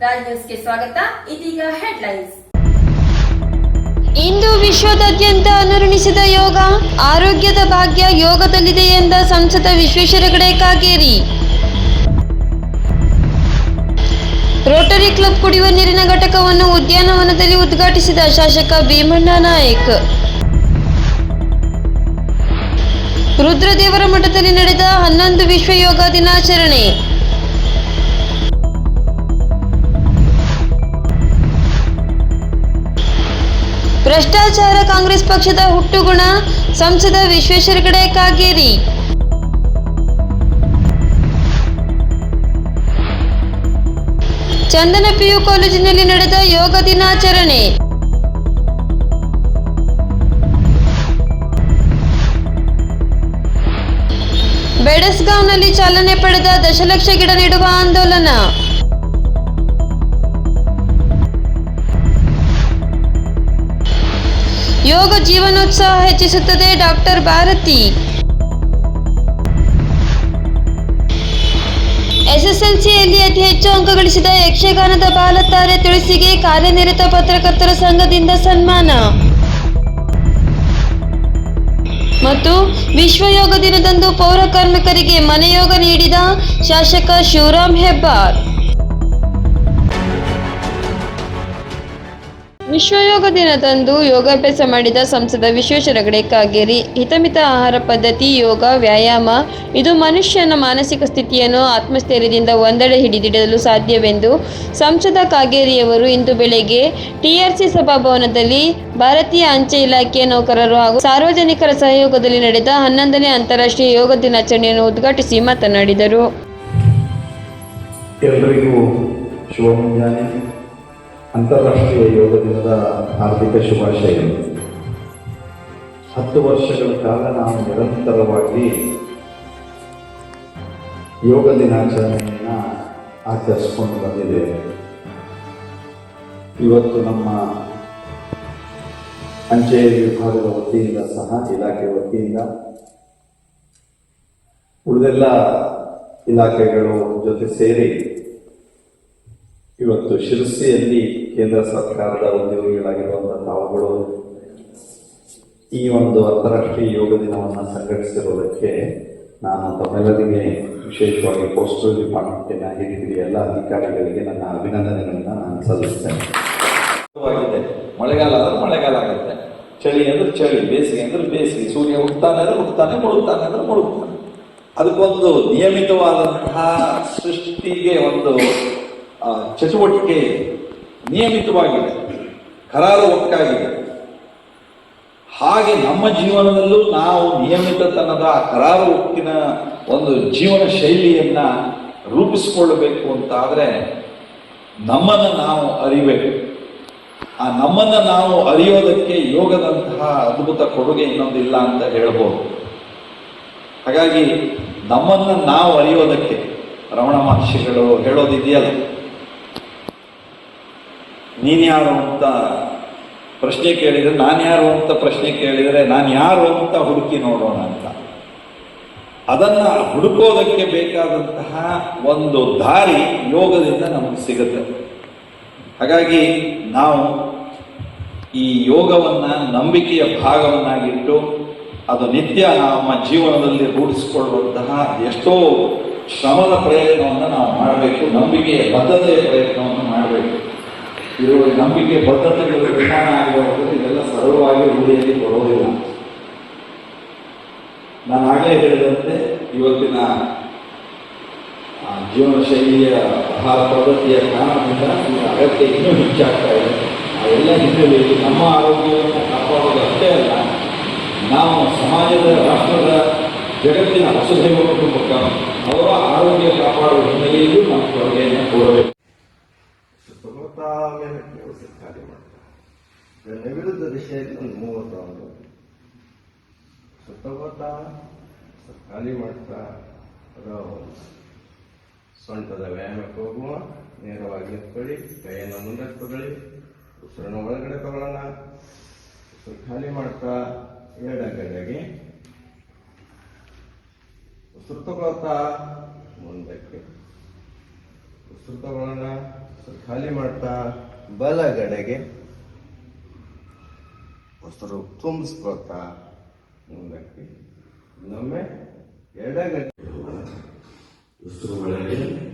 ಸ್ವಾಗತ. ಇದೀಗ ಹೆಡ್ಲೈನ್ಸ್. ಇಂದು ವಿಶ್ವದಾದ್ಯಂತ ಅನುರಣಿಸಿದ ಯೋಗ ಆರೋಗ್ಯದ ಭಾಗ್ಯ ಯೋಗದಲ್ಲಿದೆ ಎಂದ ಸಂಸದ ವಿಶ್ವೇಶ್ವರ ಹೆಗಡೆ ಕಾಗೇರಿ. ರೋಟರಿ ಕ್ಲಬ್ ಕುಡಿಯುವ ನೀರಿನ ಘಟಕವನ್ನು ಉದ್ಯಾನವನದಲ್ಲಿ ಉದ್ಘಾಟಿಸಿದ ಶಾಸಕ ಭೀಮಣ್ಣ ನಾಯಕ್. ರುದ್ರದೇವರ ಮಠದಲ್ಲಿ ನಡೆದ ಹನ್ನೊಂದು ವಿಶ್ವ ಯೋಗ ದಿನಾಚರಣೆ. ಭ್ರಷ್ಟಾಚಾರ ಕಾಂಗ್ರೆಸ್ ಪಕ್ಷದ ಹುಟ್ಟುಗುಣ ಸಂಸದ ವಿಶ್ವೇಶ್ವರ ಹೆಗಡೆ ಕಾಗೇರಿ. ಚಂದನ ಪಿಯು ಕಾಲೇಜಿನಲ್ಲಿ ನಡೆದ ಯೋಗ ದಿನಾಚರಣೆ. ಬೆಡಸ್ಗಾಂವ್ನಲ್ಲಿ ಚಾಲನೆ ಪಡೆದ ದಶಲಕ್ಷ ಗಿಡ ನೆಡುವ ಆಂದೋಲನ. ಯೋಗ ಜೀವನೋತ್ಸಾಹ ಹೆಚ್ಚಿಸುತ್ತದೆ ಡಾಕ್ಟರ್ ಭಾರತಿ. ಎಸ್ಎಸ್ಎಲ್ಸಿಯಲ್ಲಿ ಅತಿ ಹೆಚ್ಚು ಅಂಕ ಗಳಿಸಿದ ಯಕ್ಷಗಾನದ ಬಾಲತಾರೆ ತುಳಸಿಗೆ ಕಾರ್ಯನಿರತ ಪತ್ರಕರ್ತರ ಸಂಘದಿಂದ ಸನ್ಮಾನ. ಮತ್ತು ವಿಶ್ವ ಯೋಗ ದಿನದಂದು ಪೌರ ಕಾರ್ಮಿಕರಿಗೆ ಮನೆಯೋಗ ನೀಡಿದ ಶಾಸಕ ಶಿವರಾಮ್ ಹೆಬ್ಬಾರ್. ವಿಶ್ವ ಯೋಗ ದಿನದಂದು ಯೋಗಾಭ್ಯಾಸ ಮಾಡಿದ ಸಂಸದ ವಿಶ್ವೇಶ್ವರ ಹೆಗಡೆ ಕಾಗೇರಿ. ಹಿತಮಿತ ಆಹಾರ ಪದ್ಧತಿ, ಯೋಗ, ವ್ಯಾಯಾಮ, ಇದು ಮನುಷ್ಯನ ಮಾನಸಿಕ ಸ್ಥಿತಿಯನ್ನು ಆತ್ಮಸ್ಥೈರ್ಯದಿಂದ ಒಂದೆಡೆ ಹಿಡಿದಿಡಲು ಸಾಧ್ಯವೆಂದು ಸಂಸದ ಕಾಗೇರಿಯವರು ಇಂದು ಬೆಳಗ್ಗೆ ಟಿಆರ್ಸಿ ಸಭಾಭವನದಲ್ಲಿ ಭಾರತೀಯ ಅಂಚೆ ಇಲಾಖೆಯ ನೌಕರರು ಹಾಗೂ ಸಾರ್ವಜನಿಕರ ಸಹಯೋಗದಲ್ಲಿ ನಡೆದ ಹನ್ನೊಂದನೇ ಅಂತಾರಾಷ್ಟ್ರೀಯ ಯೋಗ ದಿನಾಚರಣೆಯನ್ನು ಉದ್ಘಾಟಿಸಿ ಮಾತನಾಡಿದರು. ಅಂತಾರಾಷ್ಟ್ರೀಯ ಯೋಗ ದಿನದ ಹಾರ್ದಿಕ ಶುಭಾಶಯಗಳು. ಹತ್ತು ವರ್ಷಗಳ ಕಾಲ ನಾವು ನಿರಂತರವಾಗಿ ಯೋಗ ದಿನಾಚರಣೆಯನ್ನು ಆಚರಿಸ್ಕೊಂಡು ಬಂದಿದ್ದೇವೆ ಇವತ್ತು ನಮ್ಮ ಅಂಚೆ ವಿಭಾಗದ ವತಿಯಿಂದ ಸಹ, ಇಲಾಖೆ ವತಿಯಿಂದ ಉಳಿದೆಲ್ಲ ಇಲಾಖೆಗಳು ಜೊತೆ ಸೇರಿ ಇವತ್ತು ಶಿರಸಿಯಲ್ಲಿ ಕೇಂದ್ರ ಸರ್ಕಾರದ ಉದ್ಯೋಗಿಗಳಾಗಿರುವಂತಹ ತಾವುಗಳು ಈ ಒಂದು ಅಂತಾರಾಷ್ಟ್ರೀಯ ಯೋಗ ದಿನವನ್ನು ಸಂಘಟಿಸಿರುವುದಕ್ಕೆ ನಾನು ತಮ್ಮೆಲ್ಲರಿಗೆ ವಿಶೇಷವಾಗಿ ಪೋಸ್ಟಲ್ ಡಿಪಾರ್ಟ್ಮೆಂಟಿನ ಹಿರಿಯ ಎಲ್ಲ ಅಧಿಕಾರಿಗಳಿಗೆ ನನ್ನ ಅಭಿನಂದನೆಗಳನ್ನು ನಾನು ಸಲ್ಲಿಸ್ತೇನೆ. ಮಳೆಗಾಲ ಅಂದ್ರೆ ಮಳೆಗಾಲ ಆಗುತ್ತೆ. ಚಳಿ ಅಂದ್ರೆ ಚಳಿ, ಬೇಸಿಗೆ ಅಂದ್ರೆ ಬೇಸಿಗೆ, ಸೂರ್ಯ ಹುಡ್ತಾನೆ ಅಂದ್ರೆ ಹುಡ್ತಾನೆ ಮುಳುಗ್ತಾನೆ ಅಂದ್ರೆ ಮುಳುಗ್ತಾನೆ ಅದಕ್ಕೊಂದು ನಿಯಮಿತವಾದಂತಹ ಸೃಷ್ಟಿಗೆ ಒಂದು ಚಟುವಟಿಕೆ ನಿಯಮಿತವಾಗಿದೆ. ಕರಾರು ಒಟ್ಟಾಗಿದೆ. ಹಾಗೆ ನಮ್ಮ ಜೀವನದಲ್ಲೂ ನಾವು ನಿಯಮಿತತನದ ಕರಾರು ಒಟ್ಟಿನ ಒಂದು ಜೀವನ ಶೈಲಿಯನ್ನ ರೂಪಿಸಿಕೊಳ್ಳಬೇಕು ಅಂತ ಆದರೆ ನಮ್ಮನ್ನು ನಾವು ಅರಿಬೇಕು. ಆ ನಮ್ಮನ್ನು ನಾವು ಅರಿಯೋದಕ್ಕೆ ಯೋಗದಂತಹ ಅದ್ಭುತ ಕೊಡುಗೆ ಇನ್ನೊಂದಿಲ್ಲ ಅಂತ ಹೇಳ್ಬೋದು. ಹಾಗಾಗಿ ನಮ್ಮನ್ನು ನಾವು ಅರಿಯೋದಕ್ಕೆ ರಮಣ ಮಹರ್ಷಿಗಳು ಹೇಳೋದಿದೆಯಲ್ಲ ನೀನ್ ಯಾರು ಅಂತ ಪ್ರಶ್ನೆ ಕೇಳಿದರೆ ನಾನು ಯಾರು ಅಂತ ಪ್ರಶ್ನೆ ಕೇಳಿದರೆ ನಾನು ಯಾರು ಅಂತ ಹುಡುಕಿ ನೋಡೋಣ ಅಂತ. ಅದನ್ನು ಹುಡುಕೋದಕ್ಕೆ ಬೇಕಾದಂತಹ ಒಂದು ದಾರಿ ಯೋಗದಿಂದ ನಮಗೆ ಸಿಗುತ್ತೆ. ಹಾಗಾಗಿ ನಾವು ಈ ಯೋಗವನ್ನು ನಂಬಿಕೆಯ ಭಾಗವನ್ನಾಗಿಟ್ಟು ಅದು ನಿತ್ಯ ನಮ್ಮ ಜೀವನದಲ್ಲಿ ರೂಢಿಸಿಕೊಳ್ಳುವಂತಹ ಎಷ್ಟೋ ಶ್ರಮದ ಪ್ರಯತ್ನವನ್ನು ನಾವು ಮಾಡಬೇಕು, ನಂಬಿಕೆಯ ಬದ್ಧತೆಯ ಪ್ರಯತ್ನವನ್ನು ಮಾಡಬೇಕು. ಇದು ನಂಬಿಕೆ ಬದ್ಧತೆಗಳು ನಿರ್ಮಾಣ ಆಗಿರುವಂಥದ್ದು ಇದೆಲ್ಲ ಸರಳವಾಗಿ ರೂಢಿಯಲ್ಲಿ ಬರೋದಿಲ್ಲ. ನಾನು ಆಗಲೇ ಹೇಳಿದಂತೆ ಇವತ್ತಿನ ಜೀವನ ಶೈಲಿಯ ಆಹಾರ ಪದ್ಧತಿಯ ಕಾರಣದಿಂದ ಈ ಅಗತ್ಯ ಇನ್ನೂ ಹೆಚ್ಚಾಗ್ತಾ ಇದೆ. ಆ ಎಲ್ಲ ಹಿನ್ನೆಲೆಯಲ್ಲಿ ನಮ್ಮ ಆರೋಗ್ಯವನ್ನು ಕಾಪಾಡೋದು ಅಷ್ಟೇ ಅಲ್ಲ, ನಾವು ಸಮಾಜದ, ರಾಷ್ಟ್ರದ ಜಗತ್ತಿನ ವಸುಧೈವ ಅವರ ಆರೋಗ್ಯ ಕಾಪಾಡುವ ಹಿನ್ನೆಲೆಯಲ್ಲೂ ನಾವು ಕೊಡುಗೆಯನ್ನು ಕೋರಬೇಕು ಮೇಲೆ ಕೆಲಸ ಕಾರ್ಯ ಮಾಡ್ತಾರೆ ವಿರುದ್ಧ ದಿಶೆಯಲ್ಲಿ ಒಂದು ಮೂವತ್ತ ಒಂದು ಸುತ್ತಮುತ್ತ ಖಾಲಿ ಮಾಡ್ತಾ? ಅದು ಸೊಂಟದ ವ್ಯಾಯಾಮಕ್ಕೆ ಹೋಗುವ? ನೇರವಾಗಿ ಎತ್ಕೊಳ್ಳಿ, ಕೈಯನ್ನು ಮುಂದೆ ತಗೊಳ್ಳಿ ಉಸಿರನ್ನು ಒಳಗಡೆ ತಗೊಳ್ಳೋಣ. ಖಾಲಿ ಮಾಡ್ತಾ ಎಡಗಡೆಗೆ ಉಸಿರು ತಗೊಳ್ತಾ ಮುಂದಕ್ಕೆ. ಉಸಿರು ತಗೊಳ್ಳೋಣ. ಖಾಲಿ ಮಾಡ್ತಾ ಬಲಗಡೆಗೆ ಉಸಿರು ತುಂಬಿಸ್ಕೊತಾ ಮುಂದಕ್ಕೆ. ಇನ್ನೊಮ್ಮೆ ಎಡಗಡೆ. ಉಸಿರು ಒಳಗೆ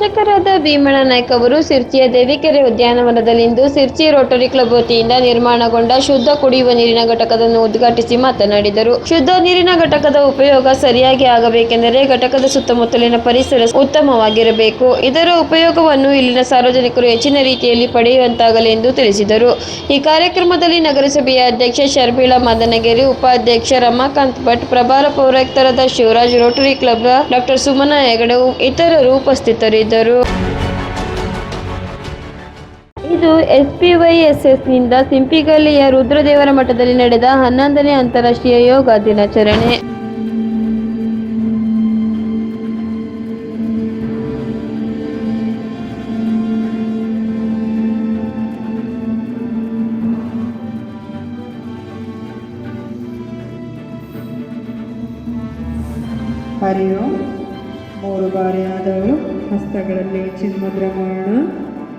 ಶಾಸಕರಾದ ಭೀಮಣ್ಣ ನಾಯ್ಕ ಅವರು ಸಿರ್ಚಿಯ ದೇವಿಕೆರೆ ಉದ್ಯಾನವನದಲ್ಲಿಂದು ಸಿರ್ಚಿ ರೋಟರಿ ಕ್ಲಬ್ ವತಿಯಿಂದ ನಿರ್ಮಾಣಗೊಂಡ ಶುದ್ಧ ಕುಡಿಯುವ ನೀರಿನ ಘಟಕವನ್ನು ಉದ್ಘಾಟಿಸಿ ಮಾತನಾಡಿದರು. ಶುದ್ಧ ನೀರಿನ ಘಟಕದ ಉಪಯೋಗ ಸರಿಯಾಗಿ ಆಗಬೇಕೆಂದರೆ ಘಟಕದ ಸುತ್ತಮುತ್ತಲಿನ ಪರಿಸರ ಉತ್ತಮವಾಗಿರಬೇಕು. ಇದರ ಉಪಯೋಗವನ್ನು ಇಲ್ಲಿನ ಸಾರ್ವಜನಿಕರು ಹೆಚ್ಚಿನ ರೀತಿಯಲ್ಲಿ ಪಡೆಯುವಂತಾಗಲಿ ಎಂದು ತಿಳಿಸಿದರು. ಈ ಕಾರ್ಯಕ್ರಮದಲ್ಲಿ ನಗರಸಭೆಯ ಅಧ್ಯಕ್ಷ ಶರ್ಮಿಳಾ ಮದನಗಿರಿ, ಉಪಾಧ್ಯಕ್ಷ ರಮಾಕಾಂತ್ ಭಟ್, ಪ್ರಭಾರ ಪೌರಾಯುಕ್ತರಾದ Shivaraj, Rotary club doctor Sumana Hegde ಇತರರು ಉಪಸ್ಥಿತರಿದ್ದರು. ಇದು ಎಸ್ಪಿವೈಎಸ್ಎಸ್ನಿಂದ ಸಿಂಪಿಗಲ್ಲಿಯ ರುದ್ರದೇವರ ಮಠದಲ್ಲಿ ನಡೆದ ಹನ್ನೊಂದನೇ ಅಂತಾರಾಷ್ಟ್ರೀಯ ಯೋಗ ದಿನಾಚರಣೆ. ಹರಿಯೋ ಹಸ್ತಗಳಲ್ಲಿ ಚಿನ್ಮುದ್ರ ಮಾಡೋಣ.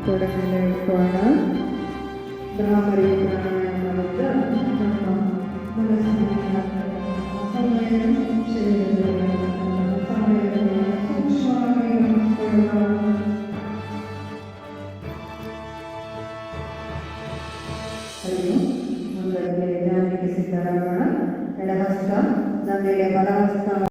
ತೊಡೆ ಮೇಲೆ ಇಟ್ಕೋಣ ನಮ್ಮ ಧ್ಯಾನಕ್ಕೆ ಸಿದ್ಧರಾಗೋಣ. ಎಡಹಸ್ತ ನಮ್ಮೆಡೆ ಬಲಹಸ್ತ.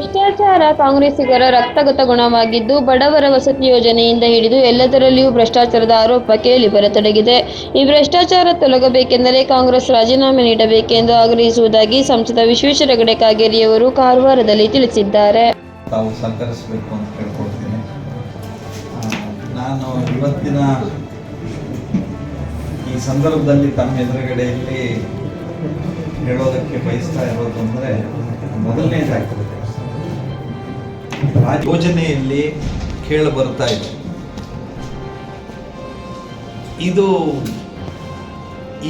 ಭ್ರಷ್ಟಾಚಾರ ಕಾಂಗ್ರೆಸ್ಸಿಗರ ರಕ್ತಗತ ಗುಣವಾಗಿದ್ದು ಬಡವರ ವಸತಿ ಯೋಜನೆಯಿಂದ ಹಿಡಿದು ಎಲ್ಲದರಲ್ಲಿಯೂ ಭ್ರಷ್ಟಾಚಾರದ ಆರೋಪ ಕೇಳಿ ಬರತೊಡಗಿದೆ. ಈ ಭ್ರಷ್ಟಾಚಾರ ತೊಲಗಬೇಕೆಂದರೆ ಕಾಂಗ್ರೆಸ್ ರಾಜೀನಾಮೆ ನೀಡಬೇಕೆಂದು ಆಗ್ರಹಿಸುವುದಾಗಿ ಸಂಸದ ವಿಶ್ವೇಶ್ವರ ಹೆಗಡೆ ಕಾಗೇರಿಯವರು ಕಾರವಾರದಲ್ಲಿ ತಿಳಿಸಿದ್ದಾರೆ. ತಾವು ಸಹಕರಿಸಬೇಕು ಅಂತ ನಾನು ಇವತ್ತಿನ ಈ ಸಂದರ್ಭದಲ್ಲಿ ತಮ್ಮ ಎದುರುಗಡೆಯಲ್ಲಿ ಹೇಳೋದಕ್ಕೆ ಬಯಸ್ತಾ ಇರೋದು ಅಂದರೆ ಮೊದಲನೇದಾಗಿ ರಾಜ್ಯ ಯೋಜನೆಯಲ್ಲಿ ಕೇಳಿ ಬರ್ತಾ ಇದೆ. ಇದು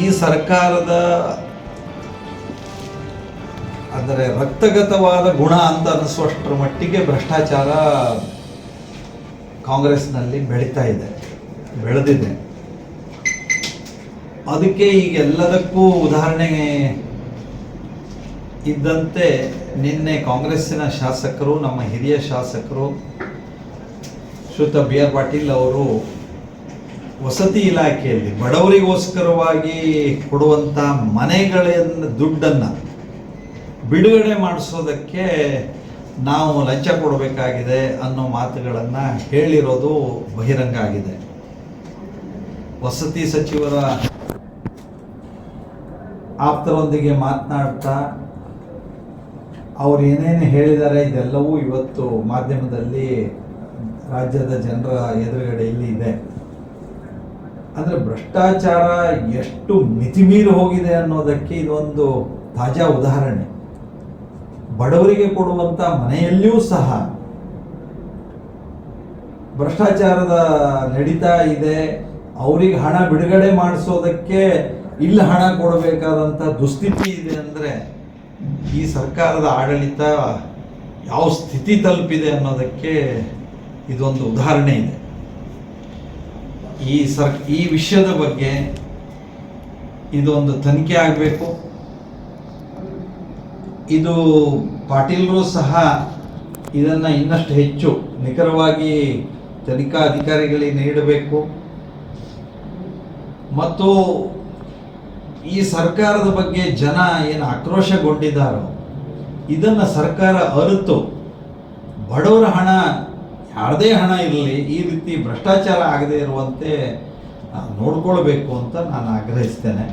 ಈ ಸರ್ಕಾರದ ಅಂದರೆ ರಕ್ತಗತವಾದ ಗುಣ ಅಂತ ಅನಿಸುವಷ್ಟರ ಮಟ್ಟಿಗೆ ಭ್ರಷ್ಟಾಚಾರ ಕಾಂಗ್ರೆಸ್ನಲ್ಲಿ ಬೆಳೀತಾ ಇದೆ, ಬೆಳೆದಿದೆ. ಅದಕ್ಕೆ ಈಗ ಎಲ್ಲದಕ್ಕೂ ಉದಾಹರಣೆ ಇದ್ದಂತೆ ನಿನ್ನೆ ಕಾಂಗ್ರೆಸ್ಸಿನ ಶಾಸಕರು, ನಮ್ಮ ಹಿರಿಯ ಶಾಸಕರು ಶ್ರುತ ಬಿ ಆರ್ ಪಾಟೀಲ್ ಅವರು ವಸತಿ ಇಲಾಖೆಯಲ್ಲಿ ಬಡವರಿಗೋಸ್ಕರವಾಗಿ ಕೊಡುವಂಥ ಮನೆಗಳನ್ನು ದುಡ್ಡನ್ನು ಬಿಡುಗಡೆ ಮಾಡಿಸೋದಕ್ಕೆ ನಾವು ಲಂಚ ಕೊಡಬೇಕಾಗಿದೆ ಅನ್ನೋ ಮಾತುಗಳನ್ನು ಹೇಳಿರೋದು ಬಹಿರಂಗ ಆಗಿದೆ. ವಸತಿ ಸಚಿವರ ಆಪ್ತರೊಂದಿಗೆ ಮಾತನಾಡ್ತಾ ಅವ್ರು ಏನೇನು ಹೇಳಿದ್ದಾರೆ ಇದೆಲ್ಲವೂ ಇವತ್ತು ಮಾಧ್ಯಮದಲ್ಲಿ ರಾಜ್ಯದ ಜನರ ಎದುರುಗಡೆಯಲ್ಲಿ ಇದೆ. ಅಂದರೆ ಭ್ರಷ್ಟಾಚಾರ ಎಷ್ಟು ಮಿತಿಮೀರಿ ಹೋಗಿದೆ ಅನ್ನೋದಕ್ಕೆ ಇದೊಂದು ತಾಜಾ ಉದಾಹರಣೆ. ಬಡವರಿಗೆ ಕೊಡುವಂಥ ಮನೆಯಲ್ಲಿಯೂ ಸಹ ಭ್ರಷ್ಟಾಚಾರದ ನಡೀತಾ ಇದೆ. ಅವರಿಗೆ ಹಣ ಬಿಡುಗಡೆ ಮಾಡಿಸೋದಕ್ಕೆ ಇಲ್ಲಿ ಹಣ ಕೊಡಬೇಕಾದಂಥ ದುಸ್ಥಿತಿ ಇದೆ ಅಂದರೆ ಈ ಸರ್ಕಾರದ ಆಡಳಿತ ಯಾವ ಸ್ಥಿತಿ ತಲುಪಿದೆ ಅನ್ನೋದಕ್ಕೆ ಇದೊಂದು ಉದಾಹರಣೆ ಇದೆ. ಈ ಸರ್, ಈ ವಿಷಯದ ಬಗ್ಗೆ ಇದೊಂದು ತನಿಖೆ ಆಗಬೇಕು. ಇದು ಪಾಟೀಲರು ಸಹ ಇದನ್ನು ಇನ್ನಷ್ಟು ಹೆಚ್ಚು ನಿಖರವಾಗಿ ತನಿಖಾ ಅಧಿಕಾರಿಗಳಿಗೆ ನೀಡಬೇಕು. ಮತ್ತು ಈ ಸರ್ಕಾರದ ಬಗ್ಗೆ ಜನ ಏನು ಆಕ್ರೋಶಗೊಂಡಿದ್ದಾರೋ, ಇದನ್ನು ಸರ್ಕಾರ ಅರಿತು. ಬಡವರ ಹಣ, ಯಾರದೇ ಹಣ ಇರಲಿ, ಈ ರೀತಿ ಭ್ರಷ್ಟಾಚಾರ ಆಗದೇ ಇರುವಂತೆ ನೋಡ್ಕೊಳ್ಬೇಕು ಅಂತ ನಾನು ಆಗ್ರಹಿಸ್ತೇನೆ.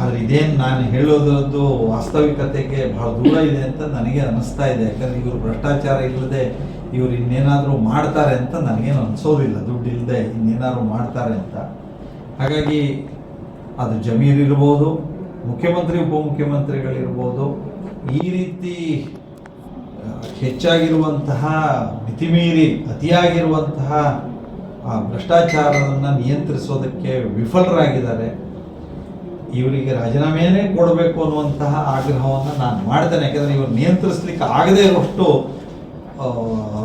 ಆದರೆ ಇದೇನು ನಾನು ಹೇಳೋದ್ರದ್ದು ವಾಸ್ತವಿಕತೆಗೆ ಬಹಳ ದೂರ ಇದೆ ಅಂತ ನನಗೆ ಅನ್ನಿಸ್ತಾ ಇದೆ. ಯಾಕಂದರೆ ಇವರು ಭ್ರಷ್ಟಾಚಾರ ಇಲ್ಲದೆ ಇವರು ಇನ್ನೇನಾದರೂ ಮಾಡ್ತಾರೆ ಅಂತ ನನಗೇನು ಅನಿಸೋದಿಲ್ಲ. ದುಡ್ಡು ಇಲ್ಲದೆ ಇನ್ನೇನಾದ್ರು ಮಾಡ್ತಾರೆ ಅಂತ. ಹಾಗಾಗಿ ಅದು ಜಮೀರಿರ್ಬೋದು ಮುಖ್ಯಮಂತ್ರಿ ಉಪಮುಖ್ಯಮಂತ್ರಿಗಳಿರ್ಬೋದು ಈ ರೀತಿ ಹೆಚ್ಚಾಗಿರುವಂತಹ ಮಿತಿಮೀರಿ ಅತಿಯಾಗಿರುವಂತಹ ಆ, ಭ್ರಷ್ಟಾಚಾರವನ್ನು ನಿಯಂತ್ರಿಸೋದಕ್ಕೆ ವಿಫಲರಾಗಿದ್ದಾರೆ. ಇವರಿಗೆ ರಾಜೀನಾಮೆಯೇ ಕೊಡಬೇಕು ಅನ್ನುವಂತಹ ಆಗ್ರಹವನ್ನು ನಾನು ಮಾಡ್ತೇನೆ. ಯಾಕೆಂದರೆ ಇವರು ನಿಯಂತ್ರಿಸಲಿಕ್ಕೆ ಆಗದೇ ಇರುವಷ್ಟು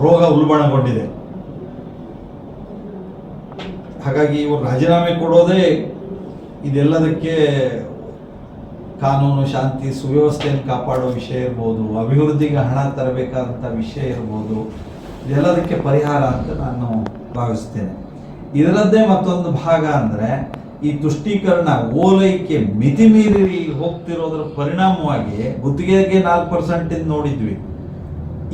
ರೋಗ ಉಲ್ಬಣಗೊಂಡಿದೆ. ಹಾಗಾಗಿ ಇವರು ರಾಜೀನಾಮೆ ಕೊಡೋದೇ ಇದೆಲ್ಲದಕ್ಕೆ ಕಾನೂನು, ಶಾಂತಿ, ಸುವ್ಯವಸ್ಥೆಯನ್ನು ಕಾಪಾಡೋ ವಿಷಯ ಇರ್ಬೋದು, ಅಭಿವೃದ್ಧಿಗೆ ಹಣ ತರಬೇಕಾದಂಥ ವಿಷಯ ಇರ್ಬೋದು, ಇದೆಲ್ಲದಕ್ಕೆ ಪರಿಹಾರ ಅಂತ ನಾನು ಭಾವಿಸ್ತೇನೆ. ಇದರದ್ದೇ ಮತ್ತೊಂದು ಭಾಗ ಅಂದರೆ, ಈ ತುಷ್ಟೀಕರಣ ಓಲೈಕೆ ಮಿತಿ ಮೀರಿ ಹೋಗ್ತಿರೋದ್ರ ಪರಿಣಾಮವಾಗಿ ಗುತ್ತಿಗೆಗೆ ನಾಲ್ಕು ಪರ್ಸೆಂಟ್ ನೋಡಿದ್ವಿ.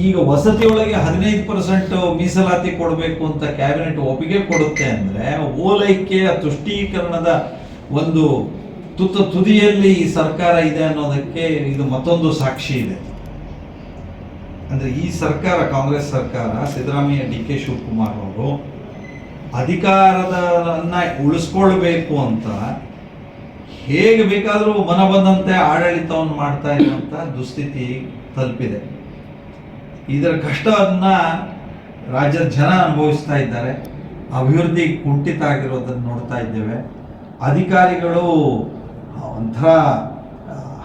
ಈಗ ವಸತಿಯೊಳಗೆ ಹದಿನೈದು ಪರ್ಸೆಂಟ್ ಮೀಸಲಾತಿ ಕೊಡಬೇಕು ಅಂತ ಕ್ಯಾಬಿನೆಟ್ ಒಪ್ಪಿಗೆ ಕೊಡುತ್ತೆ ಅಂದ್ರೆ, ಓಲೈಕೆಯ ತುಷ್ಟೀಕರಣದ ಒಂದು ತುತ್ತ ತುದಿಯಲ್ಲಿ ಈ ಸರ್ಕಾರ ಇದೆ ಅನ್ನೋದಕ್ಕೆ ಇದು ಮತ್ತೊಂದು ಸಾಕ್ಷಿ ಇದೆ. ಅಂದ್ರೆ ಈ ಸರ್ಕಾರ, ಕಾಂಗ್ರೆಸ್ ಸರ್ಕಾರ, ಸಿದ್ದರಾಮಯ್ಯ, ಡಿ ಕೆ ಶಿವಕುಮಾರ್ ಅವರು ಅಧಿಕಾರದನ್ನ ಉಳಿಸ್ಕೊಳ್ಬೇಕು ಅಂತ ಹೇಗೆ ಬೇಕಾದರೂ ಮನ ಬಂದಂತೆ ಆಡಳಿತವನ್ನು ಮಾಡ್ತಾ ಇರುವಂತ ದುಸ್ಥಿತಿ ತಲುಪಿದೆ. ಇದರ ಕಷ್ಟವನ್ನ ರಾಜ್ಯದ ಜನ ಅನುಭವಿಸ್ತಾ ಇದ್ದಾರೆ. ಅಭಿವೃದ್ಧಿ ಕುಂಠಿತ ಆಗಿರೋದನ್ನು ನೋಡ್ತಾ ಇದ್ದೇವೆ. ಅಧಿಕಾರಿಗಳು ಒಂಥರ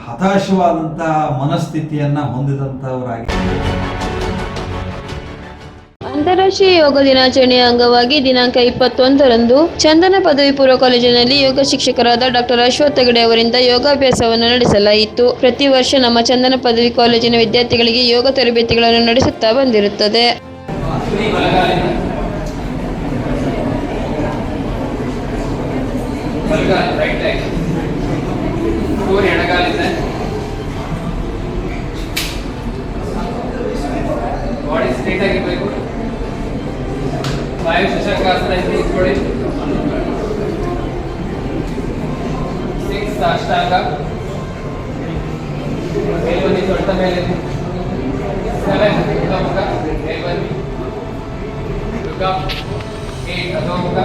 ಹತಾಶವಾದಂತಹ ಮನಸ್ಥಿತಿಯನ್ನ ಹೊಂದಿದಂಥವರಾಗಿ ಅಂತಾರಾಷ್ಟ್ರೀಯ ಯೋಗ ದಿನಾಚರಣೆಯ ಅಂಗವಾಗಿ ದಿನಾಂಕ ಇಪ್ಪತ್ತೊಂದರಂದು ಚಂದನ ಪದವಿ ಪೂರ್ವ ಕಾಲೇಜಿನಲ್ಲಿ ಯೋಗ ಶಿಕ್ಷಕರಾದ ಡಾಕ್ಟರ್ ಅಶ್ವಥ್ ಹೆಗಡೆ ಅವರಿಂದ ಯೋಗಾಭ್ಯಾಸವನ್ನು ನಡೆಸಲಾಯಿತು. ಪ್ರತಿ ವರ್ಷ ನಮ್ಮ ಚಂದನ ಪದವಿ ಕಾಲೇಜಿನ ವಿದ್ಯಾರ್ಥಿಗಳಿಗೆ ಯೋಗ ತರಬೇತಿಗಳನ್ನು ನಡೆಸುತ್ತಾ ಬಂದಿರುತ್ತದೆ. ಬಲಗಾಲ right leg four ಎಡಗಾಲಿದೆ body straight ಆಗಿರ್ಬೇಕು ಫೈವ್ ಶಶಕಾಸನ ಇಲ್ಲಿ ಇಟ್ಕೊಳ್ಳಿ ಸಿಕ್ಸ್ ಅಷ್ಟಾಂಗ ಮೇಲೆ ಬನ್ನಿ ದೊಡ್ಡ ಮೇಲೆ ಸೆವೆನ್ ಮುಖ ಮೇಲೆ ಬನ್ನಿ ಲುಕ್ ಏಟ್ ಅಧೋಮುಖ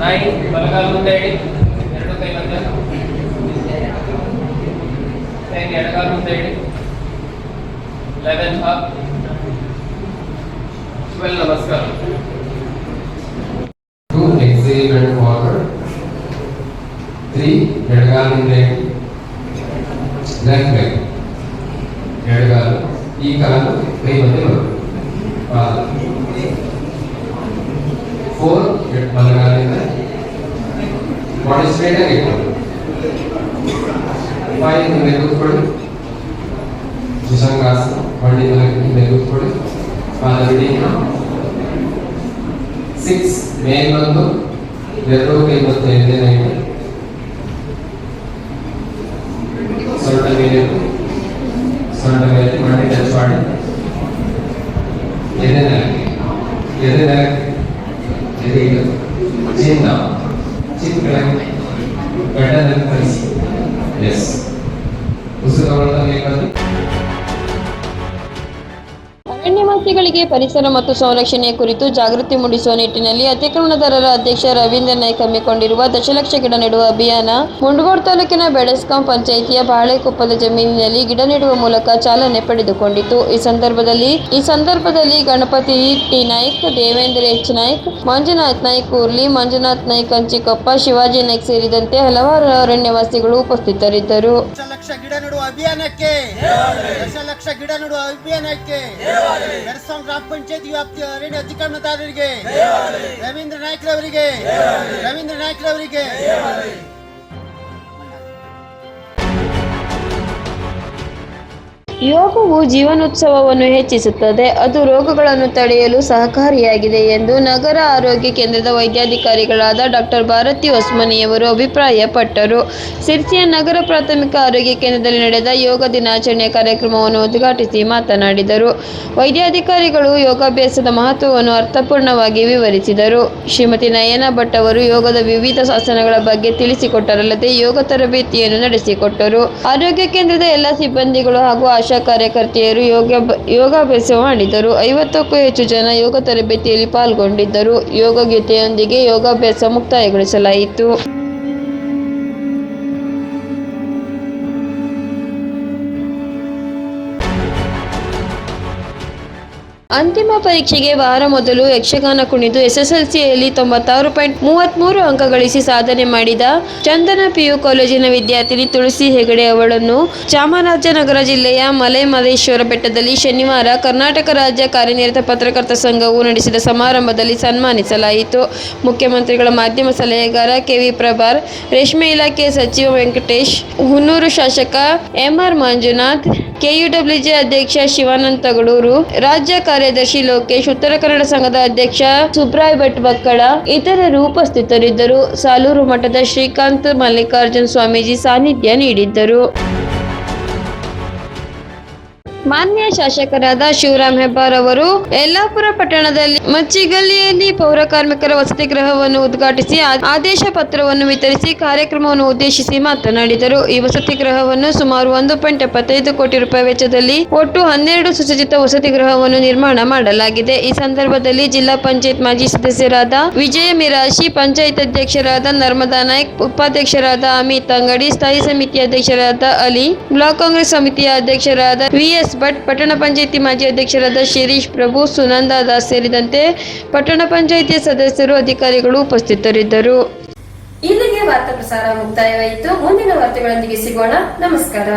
ನೈನ್ ಬಲಗಾಲ ಮುಂದೆ ಇಡಿ ಎರಡು ಕೈ ಮಧ್ಯ ಟೆನ್ ಎಡಗಾಲ ಮುಂದೆ ಇಡಿ ಲೆವೆನ್ ಅಪ್ ಟ್ವೆಲ್ ನಮಸ್ಕಾರ Two, exhale and forward. Three, ಎಡಗಾಲಿಂದ ED left leg ಎಡಗಾಲು ಈ ಕಾಲು ಕೈ ಮಧ್ಯೆ ಬರುತ್ತೆ ಕಾಲು ಫೋರ್ ಬಲಗಾಲಿಂದ ಬಾಡಿ ಸ್ಟ್ರೈಟ್ ಆಗಿ ಇಟ್ಕೊಳ್ಳಿ ಫೈವ್ ಹಿಂದೆ ಕೂತ್ಕೊಳ್ಳಿ ಭುಜಂಗಾಸನ ಬಂಡಿ ಮೇಲೆ ಹಿಂದೆ ಕೂತ್ಕೊಳ್ಳಿ ಪಾದ ಬಿಡಿ ಸಿಕ್ಸ್ ಮೇಲ್ ಬಂದು ಎರಡು ಕೈ ಮತ್ತು ಎದೆನ ಇಡಿ ಸೊಂಟ ಮೇಲೆ ಇಟ್ಟು, ಸೊಂಟ ಮೇಲೆ ಮಾಡಿ ಟಚ್ ಮಾಡಿ ಎದೆ ನೆಲಕ್ಕೆ ಎದೆ ನೆಲಕ್ಕೆ Grega, Chinda, Chitkran, better than price. Yes. പുസ്തകങ്ങളുടെ ಜನರಿಗೆ ಪರಿಸರ ಮತ್ತು ಸಂರಕ್ಷಣೆಯ ಕುರಿತು ಜಾಗೃತಿ ಮೂಡಿಸುವ ನಿಟ್ಟಿನಲ್ಲಿ ಅತಿಕ್ರಮಣದಾರರ ಅಧ್ಯಕ್ಷ ರವೀಂದ್ರ ನಾಯ್ಕ ಹಮ್ಮಿಕೊಂಡಿರುವ ದಶಲಕ್ಷ ಗಿಡ ನೆಡುವ ಅಭಿಯಾನ, ಮುಂಡಗೋಡ್ ತಾಲೂಕಿನ ಬೆಡಸ್ಕಾಂ ಪಂಚಾಯಿತಿಯ ಬಾಳೆಕೊಪ್ಪದ ಜಮೀನಿನಲ್ಲಿ ಗಿಡ ನೆಡುವ ಮೂಲಕ ಚಾಲನೆ ಪಡೆದುಕೊಂಡಿತು. ಈ ಸಂದರ್ಭದಲ್ಲಿ ಈ ಸಂದರ್ಭದಲ್ಲಿ ಗಣಪತಿ ಟಿ. ನಾಯ್ಕ್, ದೇವೇಂದ್ರ ಎಚ್. ನಾಯ್ಕ್, ಮಂಜುನಾಥ್ ನಾಯ್ಕ ಊರ್ಲಿ ಮಂಜುನಾಥ್ ನಾಯ್ಕ್ ಅಂಚಿಕೊಪ್ಪ ಶಿವಾಜಿ ನಾಯ್ಕ್ ಸೇರಿದಂತೆ ಹಲವಾರು ಅರಣ್ಯವಾಸಿಗಳು ಉಪಸ್ಥಿತರಿದ್ದರು. ದಶಲಕ್ಷ ಗಿಡ ನೆಡುವ ಅಭಿಯಾನಕ್ಕೆ ಬೆರಸಾಂ ಗ್ರಾಮ ಪಂಚಾಯತ್ ವ್ಯಾಪ್ತಿಯ ಅರಣ್ಯ ಅಧಿಕರಣದಾರರಿಗೆ. ರವೀಂದ್ರ ನಾಯ್ಕರವರಿಗೆ. ರವೀಂದ್ರ ನಾಯ್ಕರವರಿಗೆ. ಯೋಗವು ಜೀವನೋತ್ಸವವನ್ನು ಹೆಚ್ಚಿಸುತ್ತದೆ. ಅದು ರೋಗಗಳನ್ನು ತಡೆಯಲು ಸಹಕಾರಿಯಾಗಿದೆ ಎಂದು ನಗರ ಆರೋಗ್ಯ ಕೇಂದ್ರದ ವೈದ್ಯಾಧಿಕಾರಿಗಳಾದ ಡಾಕ್ಟರ್ ಭಾರತಿ ಹೊಸ್ಮನಿಯವರು ಅಭಿಪ್ರಾಯಪಟ್ಟರು. ಸಿರ್ಸಿಯ ನಗರ ಪ್ರಾಥಮಿಕ ಆರೋಗ್ಯ ಕೇಂದ್ರದಲ್ಲಿ ನಡೆದ ಯೋಗ ದಿನಾಚರಣೆ ಕಾರ್ಯಕ್ರಮವನ್ನು ಉದ್ಘಾಟಿಸಿ ಮಾತನಾಡಿದರು. ವೈದ್ಯಾಧಿಕಾರಿಗಳು ಯೋಗಾಭ್ಯಾಸದ ಮಹತ್ವವನ್ನು ಅರ್ಥಪೂರ್ಣವಾಗಿ ವಿವರಿಸಿದರು. ಶ್ರೀಮತಿ ನಯನ ಭಟ್ ಅವರು ಯೋಗದ ವಿವಿಧ ಶಾಸನಗಳ ಬಗ್ಗೆ ತಿಳಿಸಿಕೊಟ್ಟರಲ್ಲದೆ ಯೋಗ ತರಬೇತಿಯನ್ನು ನಡೆಸಿಕೊಟ್ಟರು. ಆರೋಗ್ಯ ಕೇಂದ್ರದ ಎಲ್ಲ ಸಿಬ್ಬಂದಿಗಳು ಹಾಗೂ ಆಶಾ ಕಾರ್ಯಕರ್ತೆಯರು ಯೋಗ ಯೋಗಾಭ್ಯಾಸ ಮಾಡಿದರು. ಐವತ್ತಕ್ಕೂ ಹೆಚ್ಚು ಜನ ಯೋಗ ತರಬೇತಿಯಲ್ಲಿ ಪಾಲ್ಗೊಂಡಿದ್ದರು. ಯೋಗ ಗೀತೆಯೊಂದಿಗೆ ಯೋಗಾಭ್ಯಾಸ ಮುಕ್ತಾಯಗೊಳಿಸಲಾಯಿತು. ಅಂತಿಮ ಪರೀಕ್ಷೆಗೆ ವಾರ ಮೊದಲು ಯಕ್ಷಗಾನ ಕುಣಿದು ಎಸ್ಎಸ್ಎಲ್ಸಿಯಲ್ಲಿ ತೊಂಬತ್ತಾರು ಪಾಯಿಂಟ್ ಮೂವತ್ತ್ಮೂರು ಅಂಕ ಗಳಿಸಿ ಸಾಧನೆ ಮಾಡಿದ ಚಂದನ ಪಿಯು ಕಾಲೇಜಿನ ವಿದ್ಯಾರ್ಥಿನಿ ತುಳಸಿ ಹೆಗಡೆ ಅವಳನ್ನು ಚಾಮರಾಜನಗರ ಜಿಲ್ಲೆಯ ಮಲೆ ಮಹದೇಶ್ವರ ಬೆಟ್ಟದಲ್ಲಿ ಶನಿವಾರ ಕರ್ನಾಟಕ ರಾಜ್ಯ ಕಾರ್ಯನಿರತ ಪತ್ರಕರ್ತ ಸಂಘವು ನಡೆಸಿದ ಸಮಾರಂಭದಲ್ಲಿ ಸನ್ಮಾನಿಸಲಾಯಿತು. ಮುಖ್ಯಮಂತ್ರಿಗಳ ಮಾಧ್ಯಮ ಸಲಹೆಗಾರ ಕೆವಿ ಪ್ರಭಾರ್, ರೇಷ್ಮೆ ಇಲಾಖೆ ಸಚಿವ ವೆಂಕಟೇಶ್, ಹುನ್ನೂರು ಶಾಸಕ ಎಂಆರ್ ಮಂಜುನಾಥ್ ಕೆಯುಡಬ್ಲ್ಯೂಜೆ ಅಧ್ಯಕ್ಷ ಶಿವಾನಂದ ತಗಡೂರು ರಾಜ್ಯ ಕಾರ್ಯದರ್ಶಿ ಲೋಕೇಶ್, ಉತ್ತರ ಕನ್ನಡ ಸಂಘದ ಅಧ್ಯಕ್ಷ ಸುಬ್ರಾಯ್ ಭಟ್ ಬಕ್ಕಳ ಇತರರು ಉಪಸ್ಥಿತರಿದ್ದರು. ಸಾಲೂರು ಮಠದ ಶ್ರೀಕಾಂತ್ ಮಲ್ಲಿಕಾರ್ಜುನ್ ಸ್ವಾಮೀಜಿ ಸಾನ್ನಿಧ್ಯ ನೀಡಿದ್ದರು. ಮಾನ್ಯ ಶಾಸಕರಾದ ಶಿವರಾಮ್ ಹೆಬ್ಬಾರ್ ಅವರು ಯಲ್ಲಾಪುರ ಪಟ್ಟಣದಲ್ಲಿ ಮಚ್ಚಿಗಲ್ಲಿಯಲ್ಲಿ ಪೌರ ಕಾರ್ಮಿಕರ ವಸತಿ ಗೃಹವನ್ನು ಉದ್ಘಾಟಿಸಿ ಆದೇಶ ಪತ್ರವನ್ನು ವಿತರಿಸಿ ಕಾರ್ಯಕ್ರಮವನ್ನು ಉದ್ದೇಶಿಸಿ ಮಾತನಾಡಿದರು. ಈ ವಸತಿ ಗೃಹವನ್ನು ಸುಮಾರು ಒಂದು ಪಾಯಿಂಟ್ ಎಪ್ಪತ್ತೈದು ಕೋಟಿ ರೂಪಾಯಿ ವೆಚ್ಚದಲ್ಲಿ ಒಟ್ಟು ಹನ್ನೆರಡು ಸುಸಜ್ಜಿತ ವಸತಿ ಗೃಹವನ್ನು ನಿರ್ಮಾಣ ಮಾಡಲಾಗಿದೆ. ಈ ಸಂದರ್ಭದಲ್ಲಿ ಜಿಲ್ಲಾ ಪಂಚಾಯತ್ ಮಾಜಿ ಸದಸ್ಯರಾದ ವಿಜಯ ಮಿರಾಶಿ, ಪಂಚಾಯತ್ ಅಧ್ಯಕ್ಷರಾದ ನರ್ಮದಾ ನಾಯ್ಕ್, ಉಪಾಧ್ಯಕ್ಷರಾದ ಅಮಿತ್ ಅಂಗಡಿ, ಸ್ಥಾಯಿ ಸಮಿತಿ ಅಧ್ಯಕ್ಷರಾದ ಅಲಿ, ಬ್ಲಾಕ್ ಕಾಂಗ್ರೆಸ್ ಸಮಿತಿಯ ಅಧ್ಯಕ್ಷರಾದ ವಿಎಸ್ ಭಟ್ ಪಟ್ಟಣ ಪಂಚಾಯಿತಿ ಮಾಜಿ ಅಧ್ಯಕ್ಷರಾದ ಶಿರೀಶ್ ಪ್ರಭು, ಸುನಂದಾ ದಾಸ್ ಸೇರಿದಂತೆ ಪಟ್ಟಣ ಪಂಚಾಯಿತಿಯ ಸದಸ್ಯರು ಅಧಿಕಾರಿಗಳು ಉಪಸ್ಥಿತರಿದ್ದರು. ಇಲ್ಲಿಗೆ ವಾರ್ತಾ ಪ್ರಸಾರ ಮುಕ್ತಾಯವಾಯಿತು. ಮುಂದಿನ ವಾರ್ತೆಗಳೊಂದಿಗೆ ಸಿಗೋಣ. ನಮಸ್ಕಾರ.